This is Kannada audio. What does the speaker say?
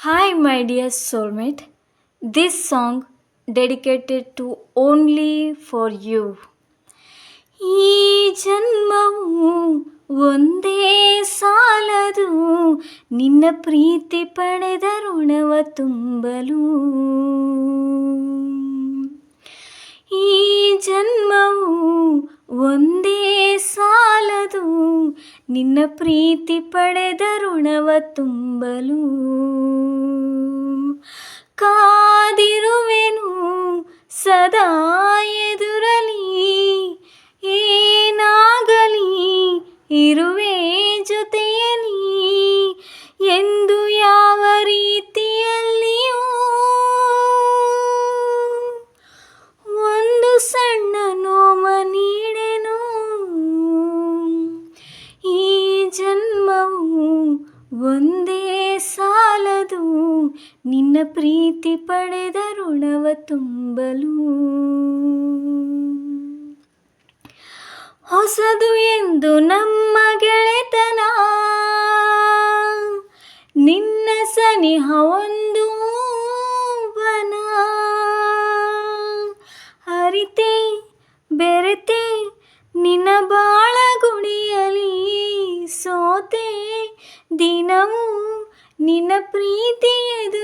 Hi, my dear soulmate. This song dedicated to only for you. ಈ ಜನ್ಮವು ಒಂದೇ ಸಾಲದು ನಿನ್ನ ಪ್ರೀತಿ ಪಡೆದ ಋಣವ ತುಂಬಲು ಈ ಜನ್ಮವು ಒಂದೇ ಸಾಲದು ನಿನ್ನ ಪ್ರೀತಿ ಪಡೆದ ಋಣವ ತುಂಬಲು ಕಾದಿರುವೆನು ಸದಾ ಎದುರಲಿ, ಏನಾಗಲಿ ಇರುವೆ ಜೊತೆಯಲಿ ಎಂದು ಯಾವ ರೀತಿಯಲ್ಲಿಯೂ ಒಂದು ಸಣ್ಣ ನೋಮ ನೀಡೆನು. ಈ ಜನ್ಮವು ಒಂದೇ ನಿನ್ನ ಪ್ರೀತಿ ಪಡೆದ ಋಣವ ತುಂಬಲು. ಹೊಸದು ಎಂದು ನಮ್ಮ ಗೆಳೆತನ. ನಿನ್ನ ಸನಿಹ ಒಂದು ಬನ ಹರಿತೆ ಬೆರೆತೆ, ನಿನ್ನ ಬಾಳ ಗುಡಿಯಲಿ ಸೋತೆ. ದಿನವೂ ನಿನ್ನ ಪ್ರೀತಿ ಎದುರಲಿ